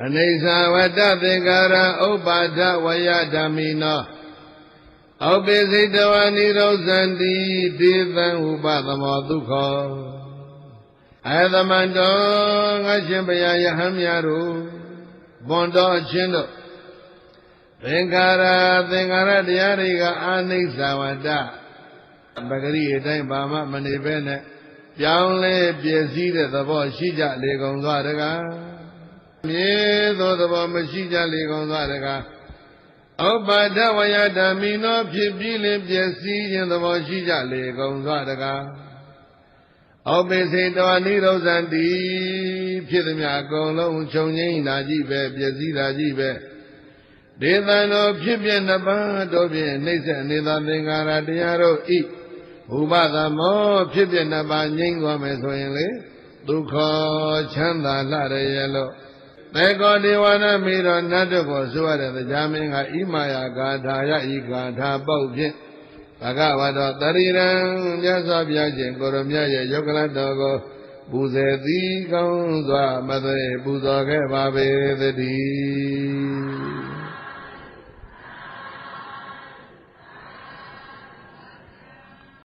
အနေသာဝတ္တသင်္ကာရဥပ္ပါဒဝယဓမ္မိနောဩပိစိတဝနိရောဇန္တိဒေသံဥပသမောဒုက္ခောအသမန္တောငါရှင်ဘုရားယဟန်များတို့ဘွန်တော်အချင်းတို့သင်္ကာရသင်္ကာရတရားတွေကအာနိစ္စဝတ္တပဂရိအတိုင်းဘာမှမနေပဲနဲ့ပြောင်းလဲပြည့်စည်တဲ့သဘောရှိကြလေကုန်သွားတကား မြဲသောသဘောမရှိကြလေကုန်သွားတကားဥပ္ပါဒဝယဓမ္မိနောဖြစ်ပြီးလင်ပြည့်စည်ခြင်းသဘောရှိကြလေကုန်သွားတကားဩပိစိတောနိရောဇန္တိဖြစ်သည်များအကုန်လုံးခြုံငိမ့်တာကြီးပဲပြည့်စည်တာကြီးပဲဒေသံတော်ဖြစ်ပြနှစ်ပါးတို့ဖြင့်နှိမ့်ဆက်နေသောသင်္ကာရတရားတို့ဤဥပသမောဖြစ်ပြနှစ်ပါးငြိမ့်သွားမယ်ဆိုရင်လေဒုက္ခချမ်းသာလှရရဲ့လို့ သေကောဒေဝနာမိတော်နတ်တို့ကိုဆိုရတဲ့တရားမင်းကဣမာယာဂါထာယဤဂါထာပုတ်ဖြင့်ဘဂဝတောတရိရံမြတ်စွာဘုရားရှင်ကိုရမြတ်ရဲ့ယုတ်ကလတော်ကိုပူဇေသည်ကောင်းစွာမသွေပူဇော်ခဲ့ပါပေသတည်း